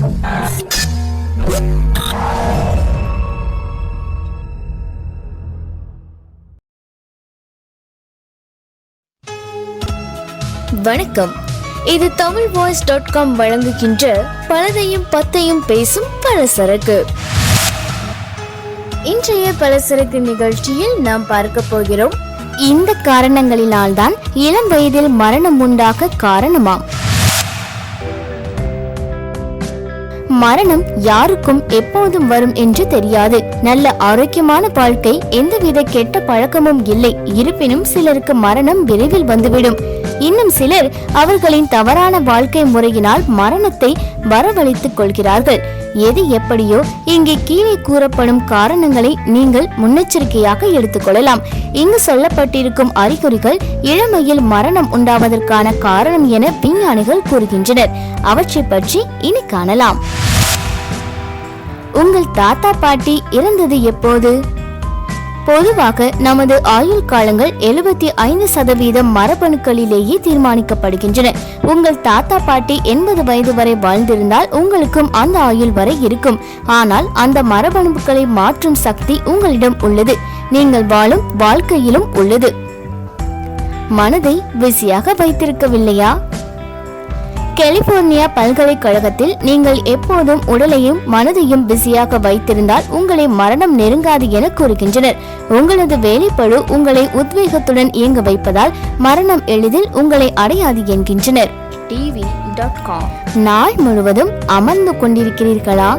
வணக்கம். இது Tamil voice dot com வழங்குகின்ற பலதையும் பத்தையும் பேசும் பலசரக்கு. இன்றைய பலசரக்கு நிகழ்ச்சியில் நாம் பார்க்க போகிறோம். இந்த காரணங்களினால்தான் இளம் வயதில் மரணம் உண்டாக காரணமாம். மரணம் யாருக்கும் எப்போதும் வரும் என்று தெரியாது. நல்ல ஆரோக்கியமான வாழ்க்கை எந்தவித கெட்ட பழக்கமும் இல்லை. இருப்பினும் சிலருக்கு மரணம் விரைவில் வந்துவிடும். இன்னும் சிலர் அவர்களின் தவறான வாழ்க்கை முறையினால் மரணத்தை வரவழைத்துக் கொள்கிறார்கள். எது எப்படியோ இங்கே கீழே கூறப்படும் காரணங்களை நீங்கள் முன்னெச்சரிக்கையாக எடுத்துக்கொள்ளலாம் இங்கு சொல்லப்பட்டிருக்கும் அறிகுறிகள் இளமையில் மரணம் உண்டாவதற்கான காரணம் என விஞ்ஞானிகள் கூறுகின்றனர். அவற்றை பற்றி இனி காணலாம். உங்கள் தாத்தா பாட்டி இறந்தது எப்போது? பொதுவாக நமது ஆயுள் காலங்கள் எழுபத்தி ஐந்து சதவீதம் மரபணுக்களிலேயே தீர்மானிக்கப்படுகின்றன. உங்கள் தாத்தா பாட்டி எண்பது வயது வரை வாழ்ந்திருந்தால் உங்களுக்கும் அந்த ஆயுள் வரை இருக்கும். ஆனால் அந்த மரபணுக்களை மாற்றும் சக்தி உங்களிடம் உள்ளது. நீங்கள் வாழும் வாழ்க்கையிலும் உள்ளது. மனதை பிஸியாக வைத்திருக்கவில்லையா? கலிபோர்னியா பல்கலைக்கழகத்தில் நீங்கள் எப்போதும் உடலையும் மனதையும் பிஸியாக வைத்திருந்தால் உங்களை மரணம் நெருங்காது என கூறுகின்றனர். உங்களது வேலைப்பழு உங்களை உத்வேகத்துடன் இயங்க வைப்பதால் மரணம் எளிதில் உங்களை அடையாது என்கின்றனர். டிவி நாள் முழுவதும் அமர்ந்து கொண்டிருக்கிறீர்களா?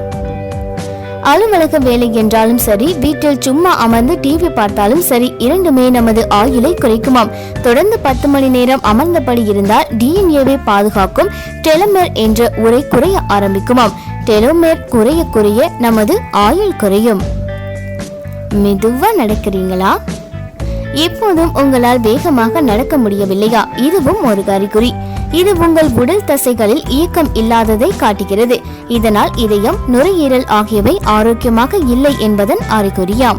அலுவலக வேலை என்றாலும் சரி வீட்டில் சும்மா அமர்ந்து டிவி பார்த்தாலும் சரி இரண்டுமே நமது ஆயுளை குறைக்குமாம். தொடர்ந்து பத்து மணி நேரம் அமர்ந்தபடி இருந்தால் டிஎன்ஏவை பாதுகாக்கும் டெலமேர் என்ற உரை குறைய ஆரம்பிக்குமாம். டெலோமேர் குறைய குறைய நமது ஆயுள் குறையும். மெதுவா நடக்கிறீங்களா? எப்போதும் உங்களால் வேகமாக நடக்க முடியவில்லையா? இதுவும் ஒரு அறிகுறி. இது உங்கள் உடல் தசைகளில் இயக்கம் இல்லாததை காட்டுகிறது. இதனால் இதயம் நுரையீரல் ஆகியவை ஆரோக்கியமாக இல்லை என்பதன் அறிகுறியாம்.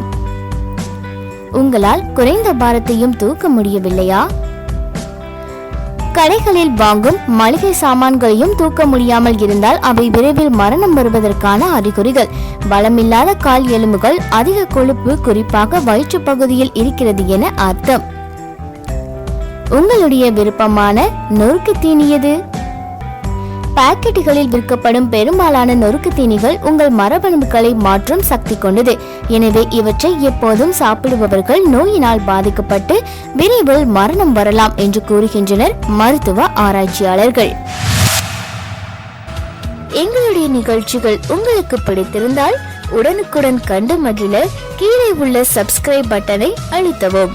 உங்களால் குறைந்த பாரத்தையும் தூக்க முடியவில்லையா? கடைகளில் வாங்கும் மளிகை சாமான்களையும் தூக்க முடியாமல் இருந்தால் அவை விரைவில் மரணம் வருவதற்கான அறிகுறிகள். பலமில்லாத கால் எலும்புகள் அதிக கொழுப்பு குறிப்பாக வயிற்று பகுதியில் இருக்கிறது என அர்த்தம். உங்களுடைய விருப்பமான நொறுக்கு தீனியது? பாக்கெட்டுகளில் விற்கப்படும் பெரும்பாலான நொறுக்கு தீனிகள் உங்கள் மரபணுக்களை மாற்றும் சக்தி கொண்டது. எனவே இவற்றை எப்போதும் சாப்பிடுபவர்கள் நோயினால் பாதிக்கப்பட்டு விரைவில் மரணம் வரலாம் என்று கூறுகின்றனர் மருத்துவ ஆராய்ச்சியாளர்கள். எங்களுடைய நிகழ்ச்சிகள் உங்களுக்கு பிடித்திருந்தால் உடனுக்குடன் கண்டு மகிழ கீழே உள்ள சப்ஸ்கிரைப் பட்டனை அழுத்தவும்.